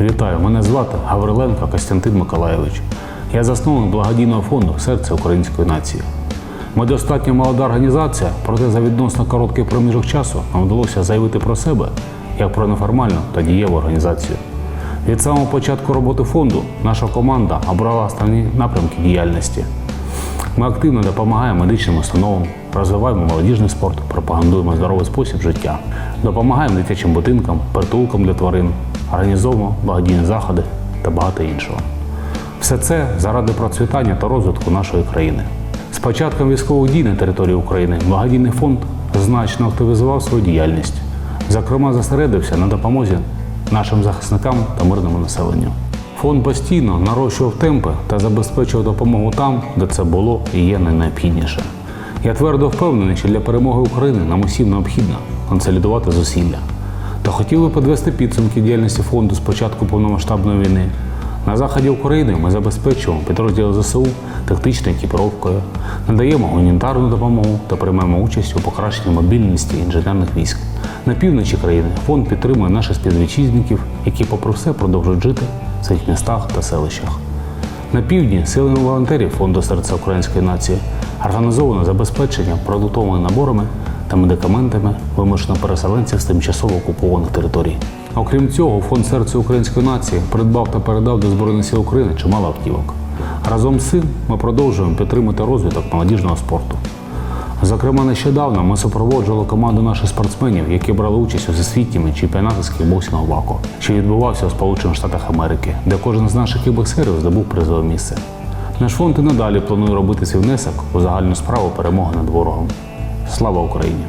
Вітаю, мене звати Гавриленко Костянтин Миколайович. Я засновник благодійного фонду Серце української нації. Ми достатньо молода організація, проте за відносно короткий проміжок часу нам вдалося заявити про себе як про неформальну та дієву організацію. Від самого початку роботи фонду наша команда обрала основні напрямки діяльності. Ми активно допомагаємо медичним установам, розвиваємо молодіжний спорт, пропагандуємо здоровий спосіб життя, допомагаємо дитячим будинкам, притулкам для тварин, організовуємо благодійні заходи та багато іншого. Все це заради процвітання та розвитку нашої країни. З початком військових дій на території України благодійний фонд значно активізував свою діяльність. Зокрема, зосередився на допомозі нашим захисникам та мирному населенню. Фонд постійно нарощував темпи та забезпечував допомогу там, де це було і є найнеобхідніше. Я твердо впевнений, що для перемоги України нам усім необхідно консолідувати зусилля. Та хотів би підвести підсумки діяльності фонду з початку повномасштабної війни. На заході України ми забезпечуємо підрозділи ЗСУ тактичною екіпіровкою, надаємо гуманітарну допомогу та приймаємо участь у покращенні мобільності інженерних військ. На півночі країни фонд підтримує наших співвітчизників, які, попри все, продовжують жити в своїх містах та селищах. На півдні силами волонтерів фонду серця української нації організовано забезпечення продуктовими наборами та медикаментами вимушено переселенців з тимчасово окупованих територій. Окрім цього, фонд серця української нації придбав та передав до Збройних сил України чимало автівок. Разом з цим ми продовжуємо підтримати розвиток молодіжного спорту. Зокрема, нещодавно ми супроводжували команду наших спортсменів, які брали участь у всесвітньому чемпіонаті з кікбоксингу ВАКО, що відбувався у Сполучених Штатах Америки, де кожен з наших кікбоксерів здобув призове місце. Наш фонд і надалі планує робити свій внесок у загальну справу перемоги над ворогом. Слава Україні!